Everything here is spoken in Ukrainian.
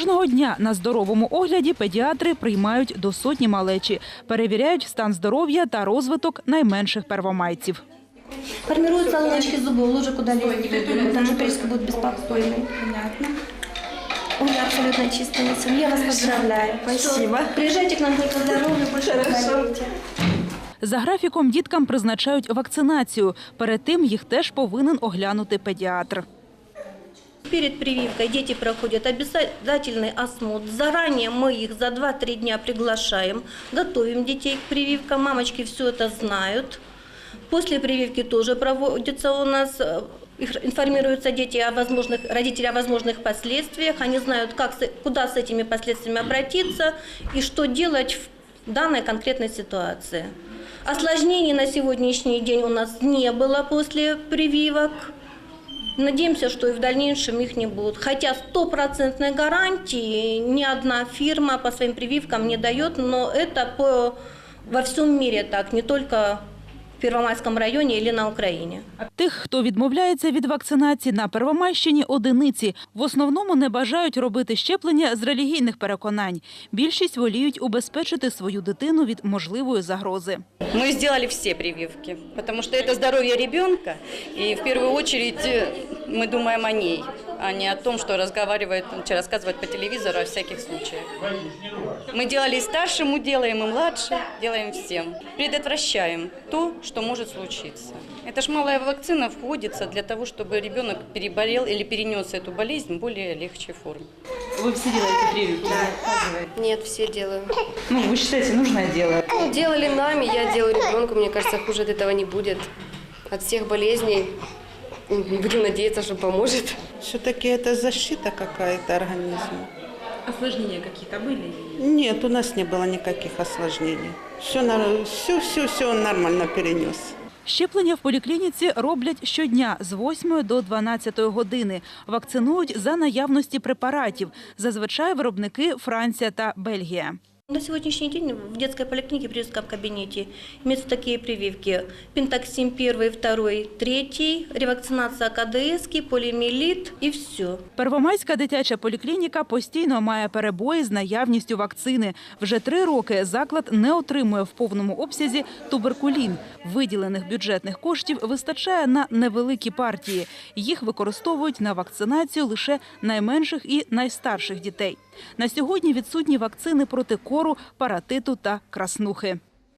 Кожного дня на здоровому огляді педіатри приймають до сотні малечі, перевіряють стан здоров'я та розвиток найменших первомайців. Формируются луночки зубов, лужи куда лезть. Там же прыжка будет беспокойный. Понятно. У меня абсолютно чистая лицо. Я вас поздравляю. Спасибо. Приезжайте к нам только здоровы, больше не болейте. За графіком діткам призначають вакцинацію. Перед тим їх теж повинен оглянути педіатр. Перед прививкой дети проходят обязательный осмотр. Заранее мы их за 2-3 дня приглашаем, готовим детей к прививкам. Мамочки все это знают. После прививки тоже проводится у нас, э, информируются дети о возможных, родители о возможных последствиях. Они знают, как, куда с этими последствиями обратиться и что делать в данной конкретной ситуации. Осложнений на сегодняшний день у нас не было после прививок. Надеемся, что и в дальнейшем их не будет. Хотя стопроцентной гарантии ни одна фирма по своим прививкам не дает, но это по, во всем мире так, не только в Первомайском районе или на Украине. Тих, хто відмовляється від вакцинації на Первомайщині, одиниці. В основному не бажають робити щеплення з релігійних переконань. Більшість воліють убезпечити свою дитину від можливої загрози. Мы сделали все прививки, потому что это здоровье ребенка, и в первую очередь э, мы думаем о ней, А не о том, что разговаривает, рассказывает по телевизору о всяких случаях. Мы делали и старшему, делаем и младше, делаем всем. Предотвращаем то, что может случиться. Это ж малая вакцина вводится для того, чтобы ребенок переболел или перенес эту болезнь в более легче форме. Ви всі робите прививки? Нет, все делаю. Ну, ви вважаєте, нужне дело. Делали нами, я делаю ребенку. Мне кажется, хуже от этого не будет. От всех болезней. Будем надеяться, что поможет. Все-таки это защита какая-то организма. Осложнення якісь були? Нет, у нас не было никаких осложнений. Все, все, все, все он нормально перенес. Щеплення в поліклініці роблять щодня з 8 до 12 години. Вакцинують за наявності препаратів. Зазвичай виробники Франція та Бельгія. На сегодняшний день в детской поликлинике при детском кабинете имеются такие прививки. Пентаксим 1, 2, 3, ревакцинация КДС, полимелит и все. Первомайська дитяча поліклініка постійно має перебої з наявністю вакцини. Вже три роки заклад не отримує в повному обсязі туберкулін. Виділених бюджетних коштів вистачає на невеликі партії. Їх використовують на вакцинацію лише найменших і найстарших дітей. На сьогодні відсутні вакцини проти кору, паратиту та краснухи.